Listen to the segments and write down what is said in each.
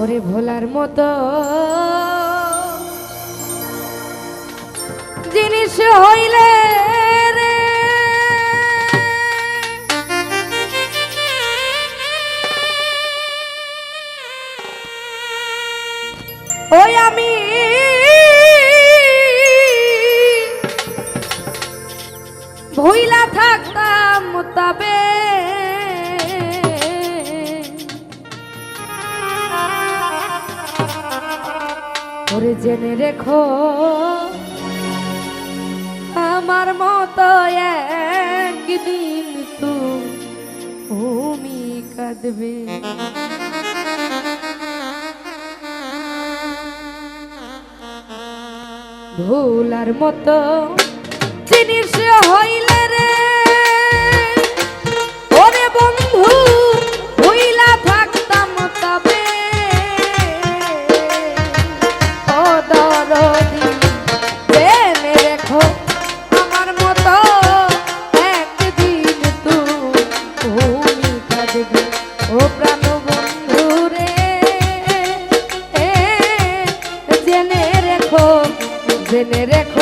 ওরে ভোলার মতো। জিনিস হইলে ওই আমি ভুইলা থাকতাম তবে ঠাকুর জেনে রেখো আমার মতো একদিন তুমি কাঁদবে। ভুলার মতো জেনে রেখ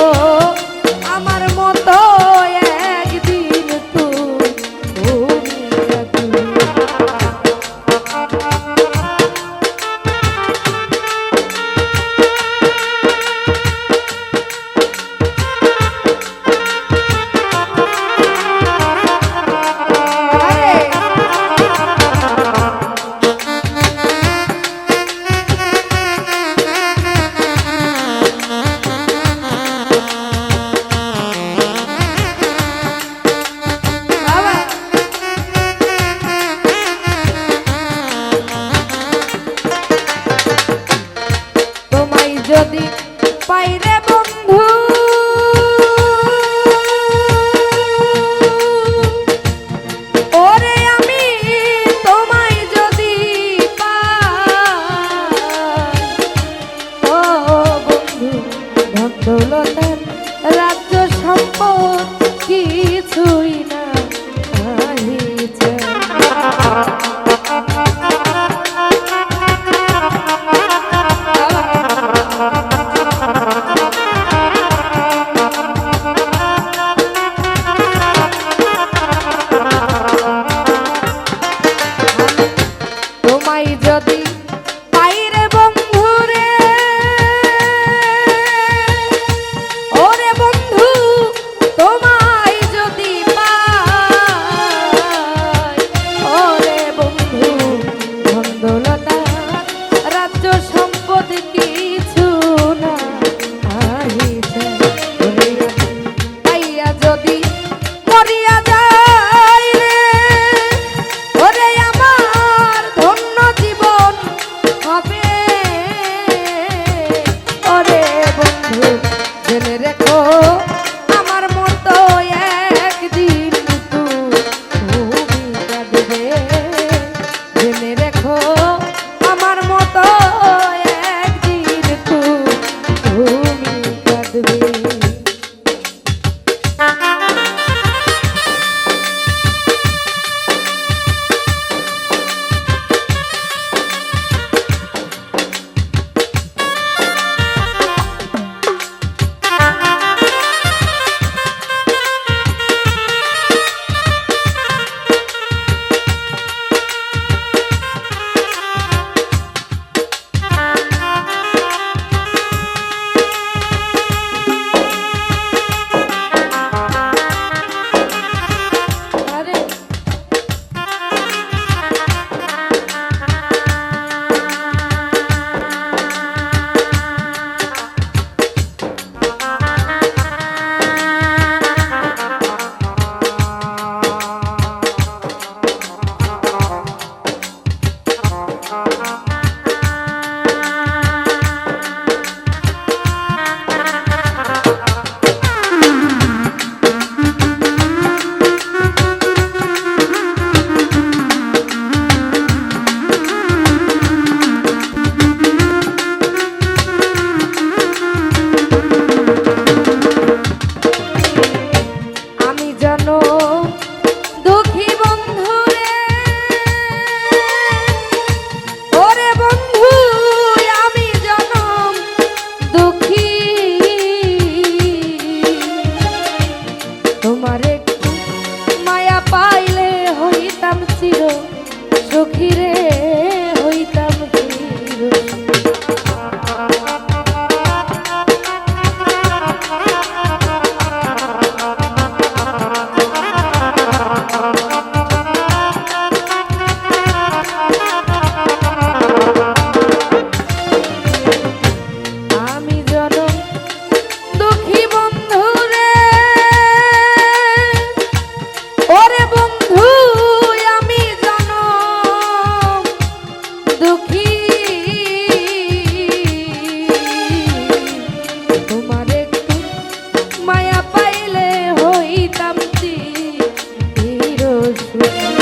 Thank you.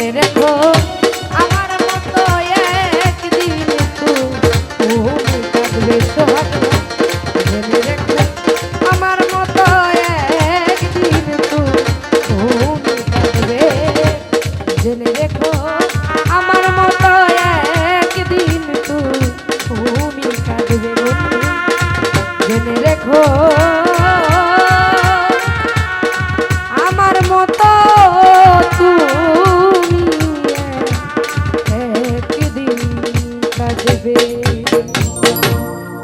জেনে